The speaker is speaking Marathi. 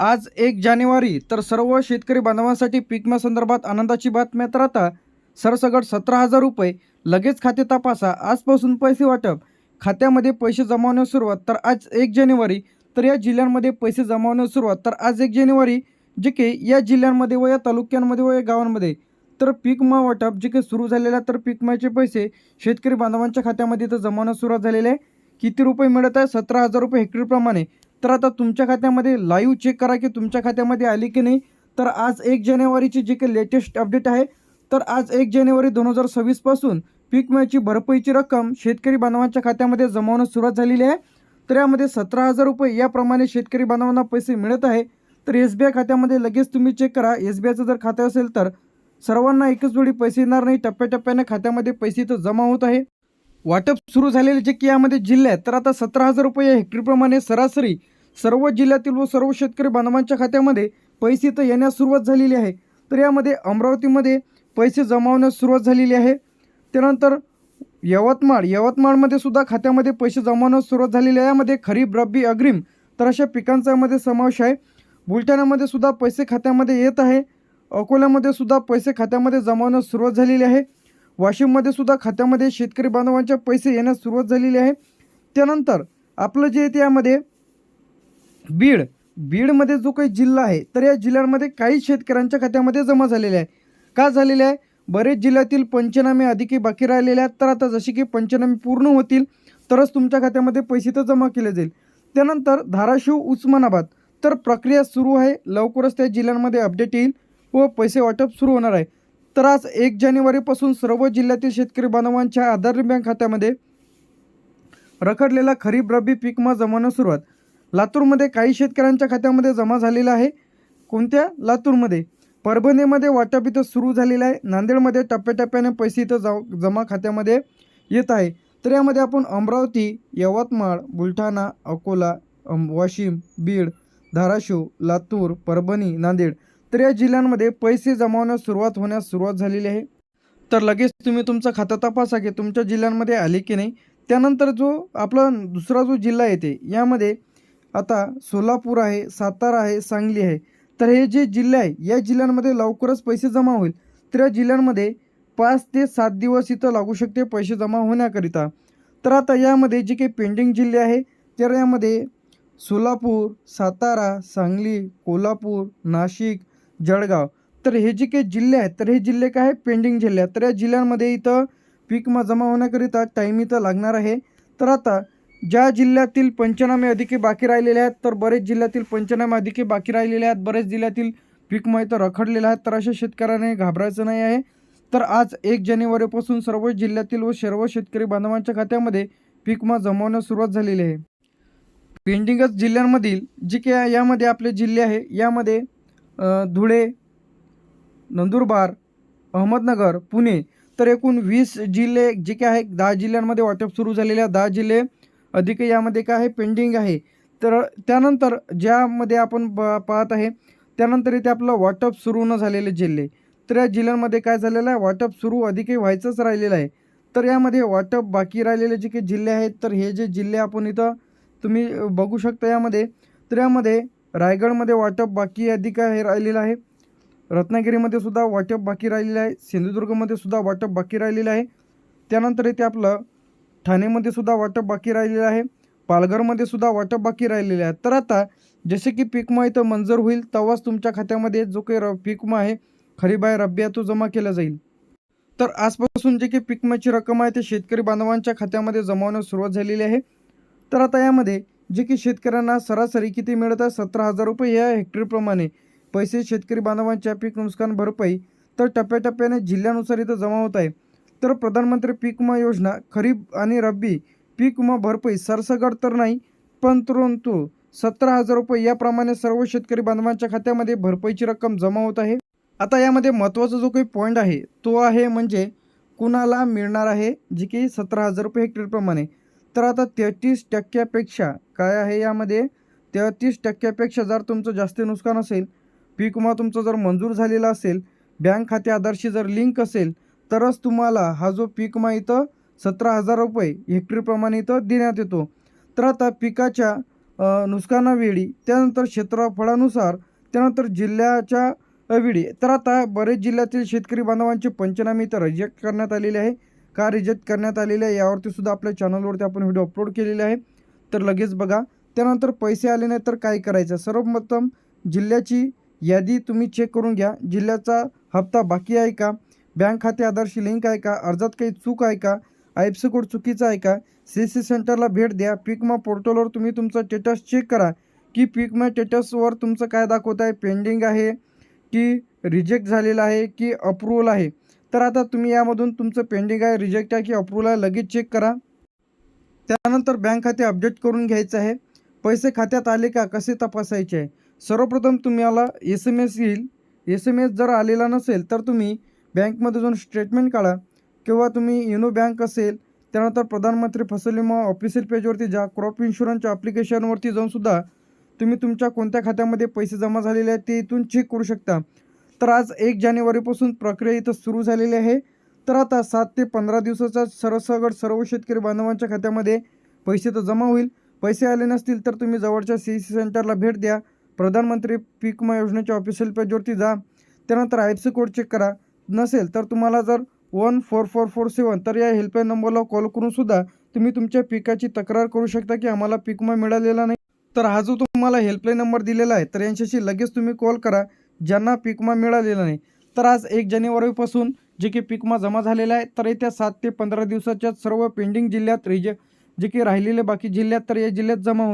आज एक जानेवारी तर सर्व शेतकरी बांधवांसाठी पीक संदर्भात आनंदाची बातमी तर आता सरसगट सतरा हजार रुपये लगेच खाते तपासा आजपासून पैसे वाटप. खात्यामध्ये पैसे जमावण्यास सुरुवात तर आज एक जानेवारी तर या जिल्ह्यांमध्ये पैसे जमावण्यास सुरुवात तर आज एक जानेवारी जे की या जिल्ह्यांमध्ये व या तालुक्यांमध्ये व या गावांमध्ये. तर पीक विमा वाटप जे काही सुरू झालेलं आहे तर पीक माचे पैसे शेतकरी बांधवांच्या खात्यामध्ये तर जमावण्यास सुरुवात झालेली आहे. किती रुपये मिळत आहे? सतरा हजार रुपये हेक्टरप्रमाणे. तर आता तुमच्या खात्यामध्ये लाईव्ह चेक करा की तुमच्या खात्यामध्ये आली की नाही. तर आज एक जानेवारीची जी काही लेटेस्ट अपडेट आहे तर आज एक जानेवारी दोन हजार सव्वीसपासून पीक विम्याची भरपाईची रक्कम शेतकरी बांधवांच्या खात्यामध्ये जमावणं सुरुवात झालेली आहे. तर यामध्ये सतरा हजार रुपये याप्रमाणे शेतकरी बांधवांना पैसे मिळत आहे. तर एस बी आय खात्यामध्ये लगेच तुम्ही चेक करा. एस बी आयचं जर खातं असेल तर सर्वांना एकच वेळी पैसे येणार नाही. टप्प्याटप्प्याने खात्यामध्ये पैसे इथं जमा होत आहे. वाटप सुरू झालेले जे की यामध्ये जिल्हे आहेत तर आता सतरा हजार रुपये या हेक्टरप्रमाणे सरासरी सर्व जिल्ह्यातील व सर्व शेतकरी बांधवांच्या खात्यामध्ये पैसे तर येण्यास सुरुवात झालेली आहे. तर यामध्ये अमरावतीमध्ये पैसे जमावण्यास सुरुवात झालेली आहे. त्यानंतर यवतमाळ यवतमाळमध्ये सुद्धा खात्यामध्ये पैसे जमावण्यास सुरुवात झालेली आहे. यामध्ये खरीप रब्बी अग्रिम तर अशा पिकांचा यामध्ये समावेश आहे. बुलढाण्यामध्ये सुद्धा पैसे खात्यामध्ये येत आहे. अकोल्यामध्ये सुद्धा पैसे खात्यामध्ये जमावण्यास सुरुवात झालेली आहे. वाशिममध्ये सुद्धा खात्यामध्ये शेतकरी बांधवांच्या पैसे येण्यास सुरुवात झालेली आहे. त्यानंतर आपलं जे येते यामध्ये बीड. बीडमध्ये जो काही जिल्हा आहे तर या जिल्ह्यांमध्ये काही शेतकऱ्यांच्या खात्यामध्ये जमा झालेले आहे. का झालेले आहे? बरेच जिल्ह्यातील पंचनामे अधिकी बाकी राहिलेले आहेत तर आता जसे की पंचनामे पूर्ण होतील तरच तुमच्या खात्यामध्ये पैसे तर जमा केले जाईल. त्यानंतर धाराशिव उस्मानाबाद. तर प्रक्रिया सुरू आहे लवकरच त्या जिल्ह्यांमध्ये अपडेट येईल व पैसे वाटप सुरू होणार आहे. तर आज एक जानेवारीपासून सर्व जिल्ह्यातील शेतकरी बांधवांच्या आधार बँक खात्यामध्ये रखडलेला खरीप रब्बी पीक विमा जमावण्यास सुरुवात. लातूरमध्ये काही शेतकऱ्यांच्या खात्यामध्ये जमा झालेला आहे. कोणत्या? लातूरमध्ये. परभणीमध्ये वाटप इथं सुरू झालेलं आहे. नांदेडमध्ये टप्प्याटप्प्याने पैसे इथं जाऊ जमा खात्यामध्ये येत आहे. तर यामध्ये आपण अमरावती यवतमाळ बुलढाणा अकोला वाशिम बीड धाराशिव लातूर परभणी नांदेड तर या जिल्ह्यांमध्ये पैसे जमावण्यास सुरुवात होण्यास सुरुवात झालेली आहे. तर लगेच तुम्ही तुमचा खाता तपासा की तुमच्या जिल्ह्यांमध्ये आले की नाही. त्यानंतर जो आपला दुसरा जो जिल्हा येते यामध्ये आता सोलापूर आहे सातारा आहे सांगली आहे. तर हे जे जिल्हे आहे या जिल्ह्यांमध्ये लवकरच पैसे जमा होईल. तर या जिल्ह्यांमध्ये पाच ते सात दिवस इथं लागू शकते पैसे जमा होण्याकरिता. तर आता यामध्ये जे काही पेंडिंग जिल्हे आहे तर यामध्ये सोलापूर सातारा सांगली कोल्हापूर नाशिक जळगाव. तर हे जे काही जिल्हे आहेत तर हे जिल्हे काय आहे पेंडिंग जिल्हे आहेत. तर या जिल्ह्यांमध्ये इथं पीक जमा होण्याकरिता टाईम इथं लागणार आहे. तर आता ज्या जिल्ह्यातील पंचनामे अधिके बाकी राहिलेले आहेत तर बरेच जिल्ह्यातील पंचनामे अधिके बाकी राहिलेले आहेत. बरेच जिल्ह्यातील पीक विमा रखडलेलं रखडलेले आहेत तर अशा शेतकऱ्याने घाबरायचं नाही आहे. तर आज एक जानेवारीपासून सर्व जिल्ह्यातील व सर्व शेतकरी बांधवांच्या खात्यामध्ये पीक विमा जमवण्यास सुरुवात झालेली आहे. पेंडिंगच जिल्ह्यांमधील जे काही यामध्ये आपले जिल्हे आहे यामध्ये धुळे नंदुरबार अहमदनगर पुणे तर एकूण वीस जिल्हे जे काय आहे दहा जिल्ह्यांमध्ये वाटप सुरू झालेले आहे दहा जिल्हे अधिक यामध्ये काय आहे? पेंडिंग आहे. तर त्यानंतर ज्यामध्ये आपण ब पाहत आहे त्यानंतर इथे आपलं वाटप सुरू न झालेले जिल्हे. तर या जिल्ह्यांमध्ये काय झालेलं आहे? वाटप सुरू अधिकही व्हायचंच राहिलेलं आहे. तर यामध्ये वाटप बाकी राहिलेले जे काही जिल्हे आहेत तर हे जे जिल्हे आपण इथं तुम्ही बघू शकता यामध्ये. तर यामध्ये रायगडमध्ये वाटप बाकी अधिक आहे राहिलेलं आहे. रत्नागिरीमध्ये सुद्धा वाटप बाकी राहिलेलं आहे. सिंधुदुर्गमध्ये सुद्धा वाटप बाकी राहिलेलं आहे. त्यानंतर इथे आपलं ठाणेमध्ये सुद्धा वाटप बाकी राहिलेलं आहे. पालघरमध्ये सुद्धा वाटप बाकी राहिलेले आहे. तर आता जसे की पिकमा इथं मंजूर होईल तेव्हाच तुमच्या खात्यामध्ये जो काही र पिकमा आहे खरीप आहे रब्बी आहे तो जमा केला जाईल. तर आजपासून जे काही पिकमाची रक्कम आहे ते शेतकरी बांधवांच्या खात्यामध्ये जमावण्यास सुरुवात झालेली आहे. तर आता यामध्ये जे की शेतकऱ्यांना सरासरी किती मिळत आहे सतरा हजार रुपये या हेक्टरप्रमाणे पैसे शेतकरी बांधवांच्या पीक नुकसान भरपाई तर टप्प्याटप्प्याने जिल्ह्यानुसार इथं जमा होत आहे. तर प्रधानमंत्री पीक विमा योजना खरीप आणि रब्बी पीक विमा भरपाई सरसगट तर नाही पण परंतु सतरा हजार रुपये याप्रमाणे सर्व शेतकरी बांधवांच्या खात्यामध्ये भरपाईची रक्कम जमा होत आहे. आता यामध्ये महत्त्वाचा जो काही पॉईंट आहे तो आहे म्हणजे कुणाला मिळणार आहे जे की सतरा हजार रुपये हेक्टरप्रमाणे तर आता तेहतीस टक्क्यापेक्षा काय आहे यामध्ये? तेहतीस टक्क्यापेक्षा जर तुमचं जास्त नुकसान असेल पीक विमा तुमचं जर मंजूर झालेला असेल बँक खाते आधारशी जर लिंक असेल तरच तुम्हाला हा जो पीक इथं सतरा हजार रुपये हेक्टरप्रमाणे इथं देण्यात येतो. तर आता पिकाच्या नुकसानावेळी त्यानंतर क्षेत्रफळानुसार त्यानंतर जिल्ह्याच्या वेळी तर आता बरेच जिल्ह्यातील शेतकरी बांधवांचे पंचनामे तर रिजेक्ट करण्यात आलेले आहे. का रिजेक्ट करण्यात आलेले आहे यावरती सुद्धा आपल्या चॅनलवरती आपण व्हिडिओ अपलोड केलेले आहे. तर लगेच बघा. त्यानंतर पैसे आले नाही तर काय करायचं? सर्वप्रथम जिल्ह्याची यादी तुम्ही चेक करून घ्या. जिल्ह्याचा हप्ता बाकी आहे का? बँक खाते आधारशी लिंक आहे का? अर्जात काही चूक आहे का? आय एफ सी कोड चुकीचा आहे का? सी सी सेंटरला भेट द्या. पिकमा पोर्टलवर तुम्ही तुमचं स्टेटस चेक करा. की पिकमा स्टेटसवर तुमचं काय दाखवत आहे? पेंडिंग आहे की रिजेक्ट झालेलं आहे की अप्रूवल आहे? तर आता तुम्ही यामधून तुमचं पेंडिंग आहे रिजेक्ट आहे की अप्रूवल आहे लगेच चेक करा. त्यानंतर बँक खाते अपडेट करून घ्यायचं आहे. पैसे खात्यात आले का? कसे तपासायचे? आहे सर्वप्रथम तुम्हाला एस एम एस येईल. एस एम एस जर आलेला नसेल तर तुम्ही बँकमध्ये जाऊन स्टेटमेंट काढा. किंवा तुम्ही युनो बँक असेल त्यानंतर प्रधानमंत्री फसल विमा ऑफिशियल पेजवरती जा. क्रॉप इन्शुरन्सच्या ॲप्लिकेशनवरती जाऊनसुद्धा तुम्ही तुमच्या कोणत्या खात्यामध्ये पैसे जमा झालेले आहेत ते इथून चेक करू शकता. तर आज एक जानेवारीपासून प्रक्रिया इथं सुरू झालेली आहे. तर आता सात ते पंधरा दिवसाचा सरसगट सर्व शेतकरी बांधवांच्या खात्यामध्ये पैसे तर जमा होईल. पैसे आले नसतील तर तुम्ही जवळच्या सी सी सेंटरला भेट द्या. प्रधानमंत्री पीक विमा योजनेच्या ऑफिशियल पेजवरती जा. त्यानंतर I F C code check करा. नसेल तर तुम्हाला जर one four four four seven तर या हेल्पलाईन नंबरला कॉल करूनसुद्धा तुम्ही तुमच्या पिकाची तक्रार करू शकता की आम्हाला पीक विमा मिळालेला नाही. तर हा जो तुम्हाला हेल्पलाईन नंबर दिलेला आहे तर यांच्याशी लगेच तुम्ही कॉल करा ज्यांना पीक विमा मिळालेला नाही. तर आज एक जानेवारीपासून जे की पीक विमा जमा झालेला आहे तर येत्या सात ते पंधरा दिवसाच्या सर्व पेंडिंग जिल्ह्यात रिज जे की राहिलेले बाकी जिल्ह्यात तर या जिल्ह्यात जमा होणार.